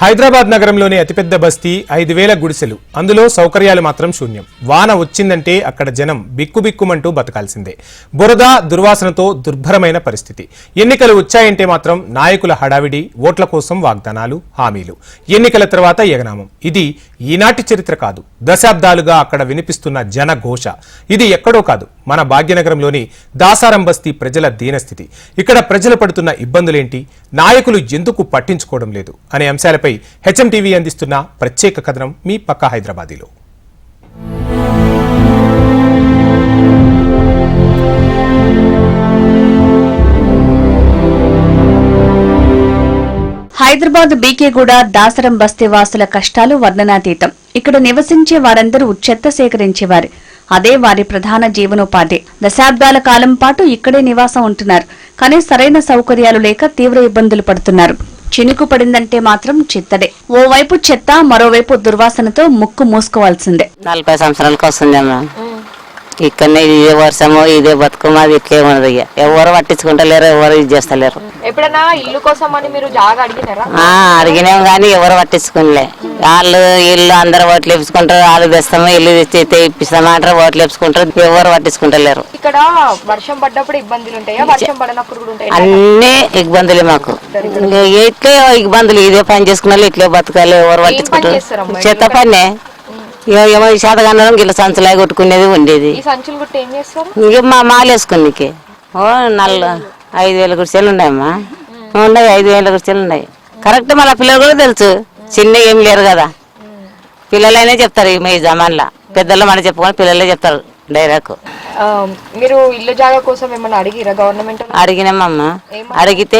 హైదరాబాద్ నగరంలోని అతిపెద్ద బస్తీ ఐదు వేల గుడిసెలు. అందులో సౌకర్యాలు మాత్రం శూన్యం. వాన వచ్చిందంటే అక్కడ జనం బిక్కుబిక్కుమంటూ బతకాల్సిందే. బురద దుర్వాసనతో దుర్భరమైన పరిస్థితి. ఎన్నికలు వచ్చాయంటే మాత్రం నాయకుల హడావిడి ఓట్ల కోసం వాగ్దానాలు హామీలు. ఎన్నికల తర్వాత ఎగనామం. ఇది ఈనాటి చరిత్ర కాదు. దశాబ్దాలుగా అక్కడ వినిపిస్తున్న జనఘోష ఇది ఎక్కడో కాదు. మన భాగ్యనగరంలోని దాసారం బస్తీ ప్రజల దీనస్థితి. ఇక్కడ ప్రజలు పడుతున్న ఇబ్బందులేంటి? నాయకులు ఎందుకు పట్టించుకోవడం లేదు? అనే అంశాలపై హెచ్ఎం టీవీ అందిస్తున్న ప్రత్యేక కథనం మీ పక్క హైదరాబాదీలో. హైదరాబాద్ బీకేగూడ దాసరం బస్తీ వాసుల కష్టాలు వర్ణనాతీతం. ఇక్కడ నివసించే వారందరూ చెత్త సేకరించేవారు. అదే వారి ప్రధాన జీవనోపాధి. దశాబ్దాల కాలం పాటు ఇక్కడే నివాసం ఉంటున్నారు. కానీ సరైన సౌకర్యాలు లేక తీవ్ర ఇబ్బందులు పడుతున్నారు. చినుకు పడిందంటే మాత్రం చెత్తడే. ఓవైపు చెత్త మరోవైపు దుర్వాసనతో ముక్కు మూసుకోవాల్సిందే. నలభై సంవత్సరాలకు వస్తుందమ్మా ఇక్కడనే ఇదే వర్షము ఇదే బతుకమ్మ అది ఇట్లే ఉన్నది ఇక. ఎవరు పట్టించుకుంటలేరు ఎవరు ఇది చేస్తలేరు. ఎప్పుడైనా ఇల్లు కోసం అని మీరు జాగా అడిగినారా? ఆ, అడిగినాం కానీ ఎవరు పట్టించుకునిలే వాళ్ళు ఇల్లు అందరు ఓట్లు వేపించుకుంటారు వాళ్ళు తెస్తాము ఇల్లు తెచ్చి ఇప్పిస్తామంటారు ఓట్లు వేపించుకుంటారు ఎవరు పట్టించుకుంటలేరు. ఇక్కడ వర్షం పడ్డప్పుడు ఇబ్బందులు ఉంటాయా వర్షం పడినప్పుడు కూడా ఉంటాయా? అన్నీ ఇబ్బందులే మాకు. ఇట్లే ఇబ్బందులు ఇదే పని చేసుకున్న వాళ్ళు ఇట్లే బతకాలి ఎవరు పట్టించుకుంటారు? చేస్తారమ్మా? చెత్త పనే. ఏమో శాతగన్నరం గిల్ల సంచులాగా కొట్టుకునేది ఉండేది. సంచులు గుట్టి ఏం చేస్తారు? ఇక మా మాలేసుకునికి ఓ నల్ల ఐదు వేల గుడిసెలు ఉన్నాయమ్మా. ఉన్నాయి ఐదు వేల గుడిసెలు ఉన్నాయి. కరెక్ట్ మళ్ళీ పిల్లలు కూడా తెలుసు. చిన్న ఏం లేరు కదా. పిల్లలైనా చెప్తారు ఈ మీ జమాన్లో. పెద్దలు మన చెప్పుకొని పిల్లలే చెప్తారు డైరెక్ట్ ఆ, మీరు ఇల్లు జాగా కోసం ఏమన్నా అడిగిరా గవర్నమెంట్ అడిగినామమ్మా. అడిగితే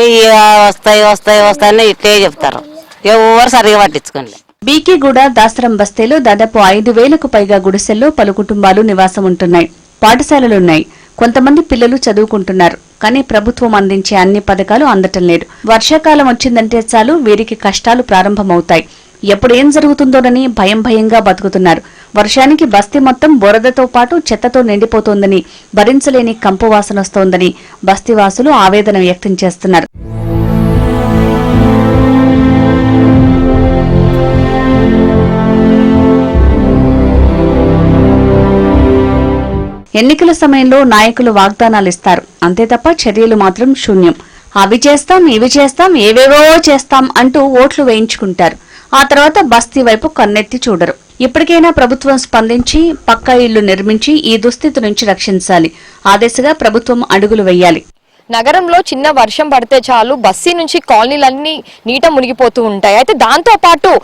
వస్తాయి వస్తాయి వస్తాయని ఇట్లే చెప్తారు. ఎవరు సరిగా పట్టించుకోండి. బీకేగూడ దాసరం బస్తీలో దాదాపు ఐదు వేలకు పైగా గుడిసెల్లో పలు కుటుంబాలు నివాసం ఉంటున్నాయి పాఠశాలలున్నాయి. కొంతమంది పిల్లలు చదువుకుంటున్నారు. కానీ ప్రభుత్వం అందించే అన్ని పథకాలు అందటం లేదు. వర్షాకాలం వచ్చిందంటే చాలు వీరికి కష్టాలు ప్రారంభమవుతాయి. ఎప్పుడేం జరుగుతుందోనని భయం భయంగా బతుకుతున్నారు. వర్షానికి బస్తీ మొత్తం బురదతో పాటు చెత్తతో నిండిపోతోందని భరించలేని కంపు వాసన బస్తీవాసులు ఆవేదన వ్యక్తం చేస్తున్నారు. ఎన్నికల సమయంలో నాయకులు వాగ్దానాలు ఇస్తారు. అంతే తప్ప చర్యలు మాత్రం శూన్యం. అవి చేస్తాం ఇవి చేస్తాం ఏవేవో చేస్తాం అంటూ ఓట్లు వేయించుకుంటారు. ఆ తర్వాత బస్తీ వైపు కన్నెత్తి చూడరు. ఇప్పటికైనా ప్రభుత్వం స్పందించి పక్కా ఇళ్ళు నిర్మించి ఈ దుస్థితి నుంచి రక్షించాలి. ఆ దిశగా ప్రభుత్వం అడుగులు వేయాలి. నగరంలో చిన్న వర్షం పడితే చాలు బస్సీ నుంచి కాలనీలన్నీ నీట మునిగిపోతూ ఉంటాయి. అయితే దాంతో పాటు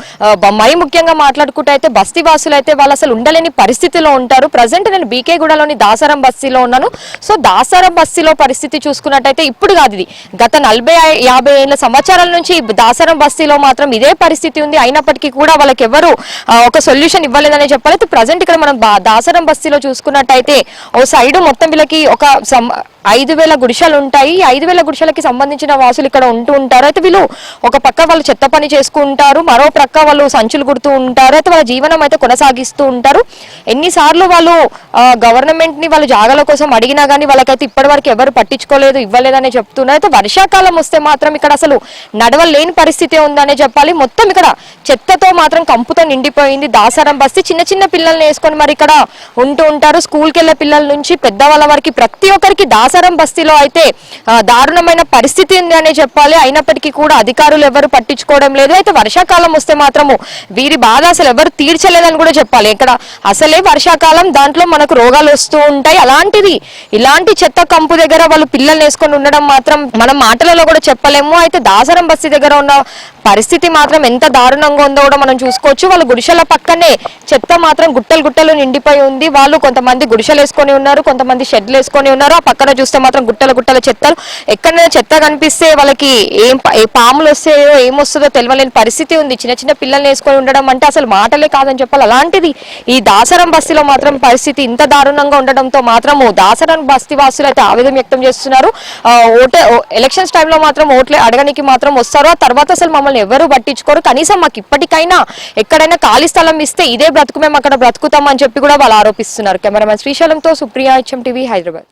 మరీ ముఖ్యంగా మాట్లాడుకుంటే అయితే బస్తీ వాసులు అయితే వాళ్ళు అసలు ఉండలేని పరిస్థితిలో ఉంటారు. ప్రజెంట్ నేను బీకేగూడలోని దాసారం బస్తీలో ఉన్నాను. సో దాసారం బస్తీలో పరిస్థితి చూసుకున్నట్టయితే ఇప్పుడు కాదు ఇది. గత నలభై యాభై ఏళ్ళ సంవత్సరాల నుంచి దాసరం దాసారం బస్తీలో మాత్రం ఇదే పరిస్థితి ఉంది. అయినప్పటికీ కూడా వాళ్ళకి ఎవరు ఒక సొల్యూషన్ ఇవ్వలేదనే చెప్పాలి. ప్రజెంట్ ఇక్కడ మనం బా- దాసరం బస్తీలో చూసుకున్నట్టయితే ఓ సైడ్ మొత్తం వీళ్ళకి ఒక సం- ఐదు వేల గుడిసెలు ఉంటాయి. ఐదు వేల గుడిసెలకి సంబంధించిన వాసులు ఇక్కడ ఉంటూ ఉంటారు. అయితే వీళ్ళు ఒక పక్క వాళ్ళు చెత్త పని చేసుకుంటారు. మరో ప్రక్క వాళ్ళు సంచులు కుడుతూ ఉంటారు. అయితే వాళ్ళ జీవనం అయితే కొనసాగిస్తూ ఉంటారు. ఎన్నిసార్లు వాళ్ళు గవర్నమెంట్ని జాగాల కోసం అడిగినా కానీ వాళ్ళకైతే ఇప్పటి వరకు ఎవరు పట్టించుకోలేదు ఇవ్వలేదని చెప్తున్నారు. అయితే వర్షాకాలం వస్తే మాత్రం ఇక్కడ అసలు నడవలేని పరిస్థితి ఉందనే చెప్పాలి. మొత్తం ఇక్కడ చెత్తతో మాత్రం కంపుతో నిండిపోయింది దాసారం బస్తీ. చిన్న చిన్న పిల్లల్ని వేసుకొని మరి ఇక్కడ ఉంటూ ఉంటారు. స్కూల్కి వెళ్ళే పిల్లల నుంచి పెద్దవాళ్ళ వరకు ప్రతి ఒక్కరికి దాసారం బస్తీలో అయితే దారుణమైన పరిస్థితి ఉంది అనే చెప్పాలి. అయినప్పటికీ కూడా అధికారులు ఎవరు పట్టించుకోవడం లేదు. అయితే వర్షాకాలం వస్తే మాత్రము వీరి బాధ అసలు ఎవరు తీర్చలేదని కూడా చెప్పాలి. ఇక్కడ అసలే వర్షాకాలం దాంట్లో మనకు రోగాలు వస్తూ ఉంటాయి. అలాంటిది ఇలాంటి చెత్త కంపు దగ్గర వాళ్ళు పిల్లల్ని వేసుకొని ఉండడం మాత్రం మనం మాటలలో కూడా చెప్పలేము. అయితే దాసరం బస్తీ దగ్గర ఉన్న పరిస్థితి మాత్రం ఎంత దారుణంగా ఉందో కూడా మనం చూసుకోవచ్చు. వాళ్ళ గుడిసెల పక్కనే చెత్త మాత్రం గుట్టలు గుట్టలు నిండిపోయి ఉంది. వాళ్ళు కొంతమంది గుడిసెలు వేసుకొని ఉన్నారు కొంతమంది షెడ్లు వేసుకొని ఉన్నారు. ఆ పక్కన చూస్తే మాత్రం గుట్టల గుట్టల చెత్తలు. ఎక్కడైనా చెత్త కనిపిస్తే వాళ్ళకి ఏం ఏ పాములు వస్తాయో ఏమొస్తుందో తెలియలేని పరిస్థితి ఉంది. చిన్న చిన్న పిల్లల్ని వేసుకొని ఉండడం అంటే అసలు మాటలే కాదని చెప్పాలి. అలాంటిది ఈ దాసరం బస్తీలో మాత్రం పరిస్థితి ఇంత దారుణంగా ఉండడంతో మాత్రము దాసరం బస్తీ వాసులు అయితే ఆవేదన వ్యక్తం చేస్తున్నారు. ఓటే ఎలక్షన్స్ టైంలో మాత్రం ఓట్లే అడగనికి మాత్రం వస్తారు. ఆ తర్వాత అసలు మమ్మల్ని ఎవరు పట్టించుకోరు. కనీసం మాకు ఇప్పటికైనా ఎక్కడైనా ఖాళీ స్థలం ఇస్తే ఇదే బ్రతుకు మేము అక్కడ బ్రతుకుతాం అని చెప్పి కూడా వాళ్ళు ఆరోపిస్తున్నారు. కెమెరామెన్ శ్రీశైలంతో సుప్రియా హెచ్ఎం టీవీ హైదరాబాద్.